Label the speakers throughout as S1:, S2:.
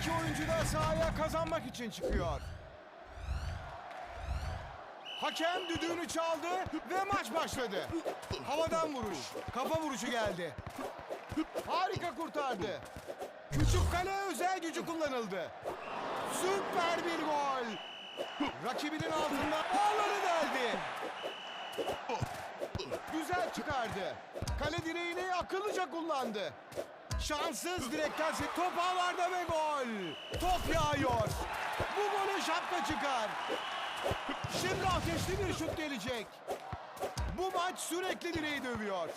S1: İki oyuncu da sahaya kazanmak için çıkıyor. Hakem düdüğünü çaldı ve maç başladı. Havadan vuruş. Kafa vuruşu geldi. Harika kurtardı. Küçük kale özel gücü kullanıldı. Süper bir gol. Rakibinin altından ağları deldi. Güzel çıkardı. Kale direğini akıllıca kullandı. Şanssız direkten top ağlarda ve gol. Top yağıyor. Bu golü şapka çıkar. Şimdi ateşli bir şut gelecek. Bu maç sürekli direği dövüyor.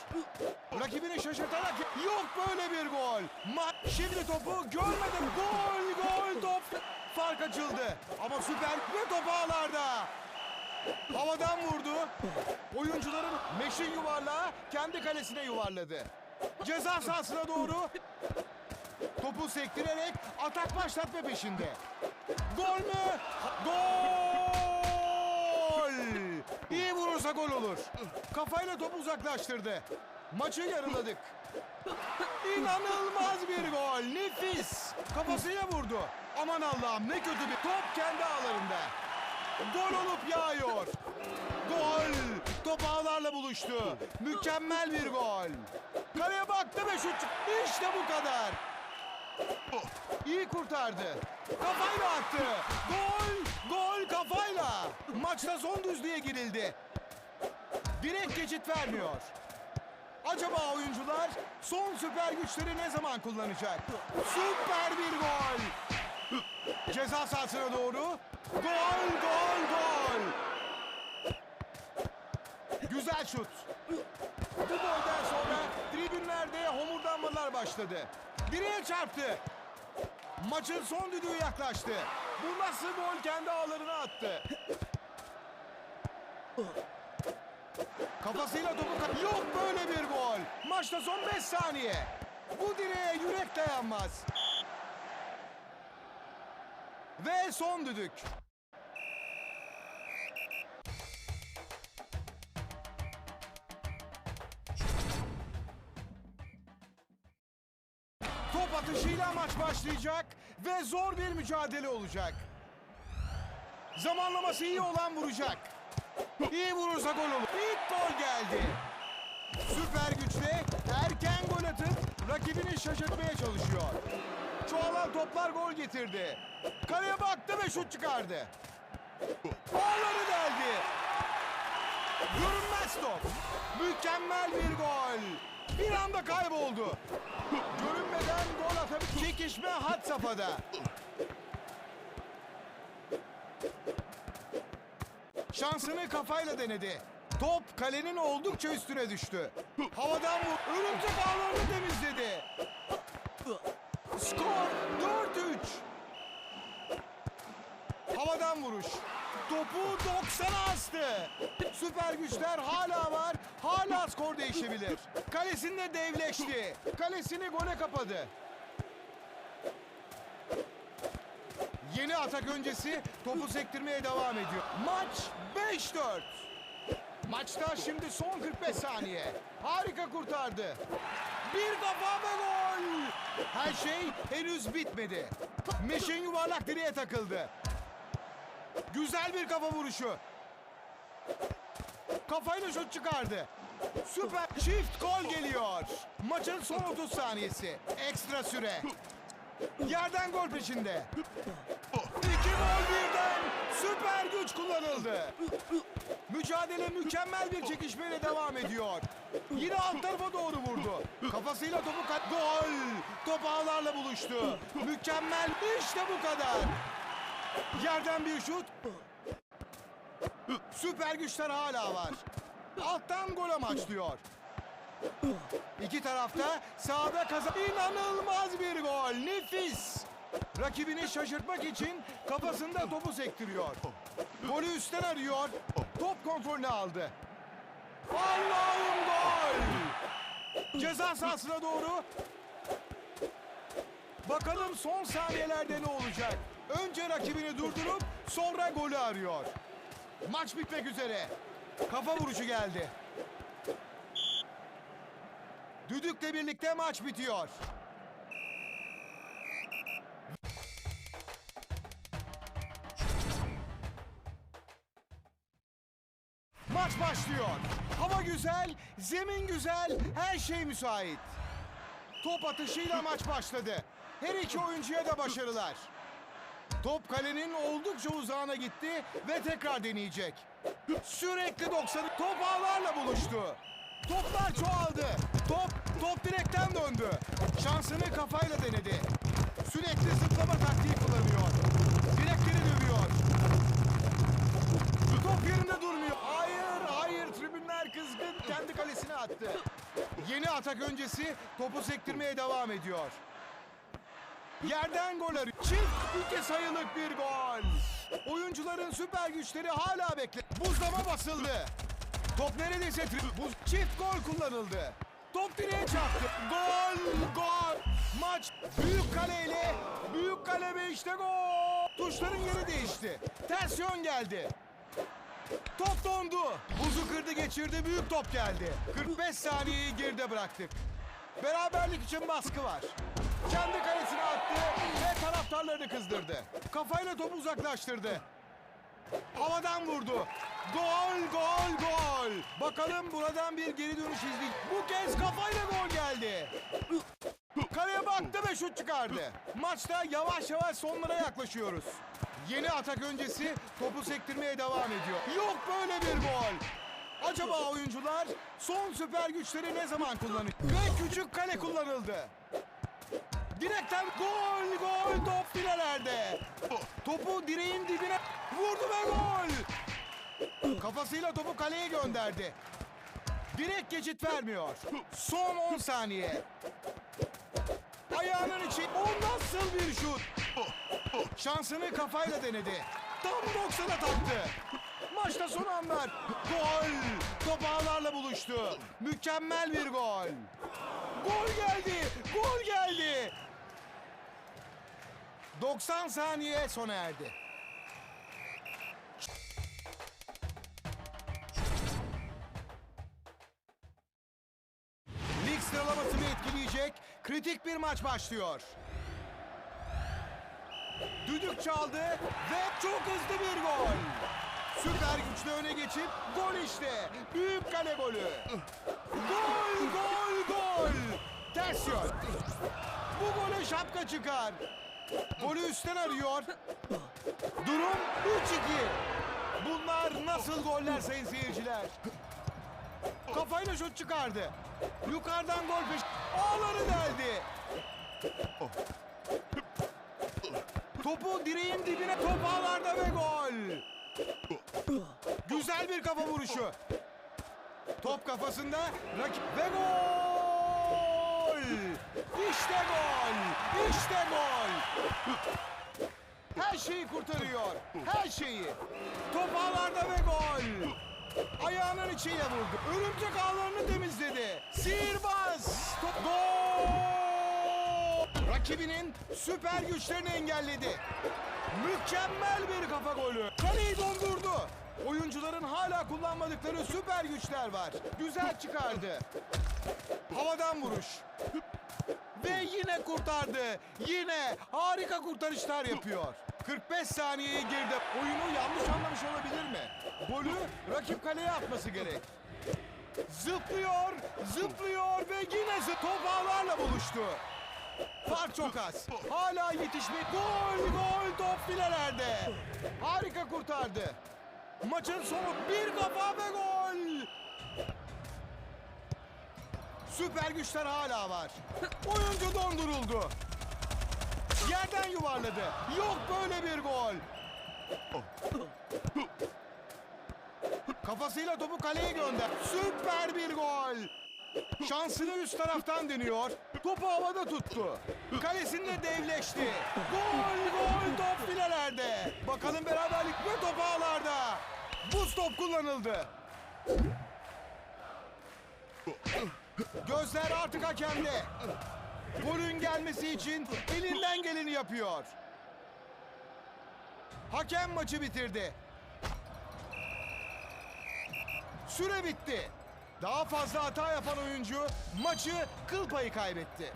S1: Rakibini şaşırtarak yok böyle bir gol. Ma- Şimdi topu görmedim. Gol gol top. Fark açıldı. Ama süper ve top ağlarda. Havadan vurdu. Oyuncuların meşin yuvarlağı kendi kalesine yuvarladı. Ceza sahasına doğru topu sektirerek atak başlatma peşinde. Gol mü? Gol! İyi vurursa gol olur. Kafayla topu uzaklaştırdı. Maçı yarıladık. İnanılmaz bir gol. Nefis. Kafasıyla vurdu. Aman Allah'ım ne kötü bir top kendi ağlarında. Gol olup yağıyor. Gol. Top ağlarla buluştu. Mükemmel bir gol. Kaleye baktı ve şut. İşte bu kadar. İyi kurtardı. Kafayla attı. Gol. Gol kafayla. Maçta son düzlüğe girildi. Direkt geçit vermiyor. Acaba oyuncular son süper güçleri ne zaman kullanacak? Süper bir gol. Ceza sahasına doğru. Gol, gol, gol. Güzel şut. Bu golden sonra homurdanmalar başladı. Direğe çarptı. Maçın son düdüğü yaklaştı. Bu nasıl gol kendi ağlarına attı. Kafasıyla topu kap- Yok böyle bir gol. Maçta son 5 saniye. Bu direğe yürek dayanmaz. Ve son düdük. Atışıyla maç başlayacak ve zor bir mücadele olacak. Zamanlaması iyi olan vuracak. İyi vurursa gol olur. İlk gol geldi. Süper güçle erken gol atıp rakibini şaşırtmaya çalışıyor. Çoğalan toplar gol getirdi. Kaleye baktı ve şut çıkardı. Ağları deldi. Görünmez top. Mükemmel bir gol. Anda kayboldu. Görünmeden gol atabilir. Çekişme had safhada. Şansını kafayla denedi. Top kalenin oldukça üstüne düştü. Havadan vur. Örümcek ağlarını temizledi. Skor 4-3. Havadan vuruş. Topu 90'a astı. Süper güçler hala var. Hala skor değişebilir. Kalesinde devleşti. Kalesini gole kapadı. Yeni atak öncesi topu sektirmeye devam ediyor. Maç 5-4. Maçta şimdi son 45 saniye. Harika kurtardı. Bir kafa ve gol. Her şey henüz bitmedi. Meşin yuvarlak direğe takıldı. Güzel bir kafa vuruşu. Kafayla şut çıkardı. Süper çift gol geliyor. Maçın son 30 saniyesi. Ekstra süre. Yerden gol peşinde. İki gol birden süper güç kullanıldı. Mücadele mükemmel bir çekişmeyle devam ediyor. Yine alt tarafa doğru vurdu. Kafasıyla topu kat... Gol! Top ağlarla buluştu. Mükemmel. İşte bu kadar. Yerden bir şut. Süper güçler hala var. Alttan gol amaçlıyor. İki tarafta sahada kazan... İnanılmaz bir gol. Nefis. Rakibini şaşırtmak için kafasında topu sektiriyor. Golü üstten arıyor. Top kontrolünü aldı. Allah'ım gol! Ceza sahasına doğru. Bakalım son saniyelerde ne olacak? Önce rakibini durdurup sonra golü arıyor. Maç bitmek üzere. Kafa vuruşu geldi. Düdükle birlikte maç bitiyor. Maç başlıyor. Hava güzel, zemin güzel, her şey müsait. Top atışıyla maç başladı. Her iki oyuncuya da başarılar. Top kalenin oldukça uzağına gitti ve tekrar deneyecek. Sürekli 90 top ağlarla buluştu. Toplar çoğaldı. Top, top direkten döndü. Şansını kafayla denedi. Sürekli zıplama taktiği kullanıyor. Direkleri dövüyor. Top yerinde durmuyor. Hayır, hayır. Tribünler kızgın. Kendi kalesine attı. Yeni atak öncesi topu sektirmeye devam ediyor. Yerden gol arıyor. Çift iki sayılık bir gol. Oyuncuların süper güçleri hala bekle. Buzlama basıldı. Top neredeyse buz çift gol kullanıldı. Top direğe çarptı. Gol, gol. Maç büyük kaleyle büyük kale ve işte gol. Tuşların yeri değişti. Ters yön geldi. Top dondu. Buzu kırdı geçirdi büyük top geldi. 45 saniyeyi geride bıraktık. Beraberlik için baskı var. Kendi kalesine attı ve taraftarlarını kızdırdı. Kafayla topu uzaklaştırdı. Havadan vurdu. Gol, gol, gol. Bakalım buradan bir geri dönüş izleyecek. Bu kez kafayla gol geldi. Kaleye baktı ve şut çıkardı. Maçta yavaş yavaş sonlara yaklaşıyoruz. Yeni atak öncesi topu sektirmeye devam ediyor. Yok böyle bir gol. Acaba oyuncular son süper güçleri ne zaman kullanacak? Ve küçük kale kullanıldı. Direkten gol gol top filelerde. Topu direğin dibine vurdu ve gol. Kafasıyla topu kaleye gönderdi. Direkt geçit vermiyor. Son 10 saniye. Ayağının içi. O nasıl bir şut? Şansını kafayla denedi. Tam 90'a taktı. Maçta son anlar. Gol. Top ağlarla buluştu. Mükemmel bir gol. Gol geldi. Gol geldi. 90 saniye sona erdi. Lig sıralamasını etkileyecek kritik bir maç başlıyor. Düdük çaldı ve çok hızlı bir gol. Süper güçle öne geçip gol işte. Büyük kale golü. Gol, gol, gol. Ters yön. Bu gole şapka çıkar. Golü üstten arıyor. Durum 3-2. Bunlar nasıl goller sayın seyirciler? Kafayla şut çıkardı. Yukarıdan gol peş... Ağları deldi. Topu direğin dibine top ağlarda ve gol. Güzel bir kafa vuruşu. Top kafasında rakip ve gol. İşte gol. İşte gol. Her şeyi kurtarıyor. Her şeyi. Top ağlarda ve gol. Ayağının içiyle vurdu. Örümcek ağlarını temizledi. Sihirbaz. Top gol. Rakibinin süper güçlerini engelledi. Mükemmel bir kafa golü. Kaleyi dondurdu. Oyuncuların hala kullanmadıkları süper güçler var. Güzel çıkardı. Havadan vuruş. Yine kurtardı. Yine harika kurtarışlar yapıyor. 45 saniyeyi geride. Oyunu yanlış anlamış olabilir mi? Golü rakip kaleye atması gerek. Zıplıyor, zıplıyor ve yine top ağlarla buluştu. Fark çok az. Hala yetişmek. Gol, gol top filelerde. Harika kurtardı. Maçın sonu bir kafa ve gol. Süper güçler hala var. Oyuncu donduruldu. Yerden yuvarladı. Yok böyle bir gol. Kafasıyla topu kaleye gönder. Süper bir gol. Şansını üst taraftan deniyor. Topu havada tuttu. Kalesinde devleşti. Gol gol top filelerde. Bakalım beraberlik ve top ağlarda. Buz top kullanıldı. Gözler artık hakemde. Golün gelmesi için elinden geleni yapıyor. Hakem maçı bitirdi. Süre bitti. Daha fazla hata yapan oyuncu maçı kıl payı kaybetti.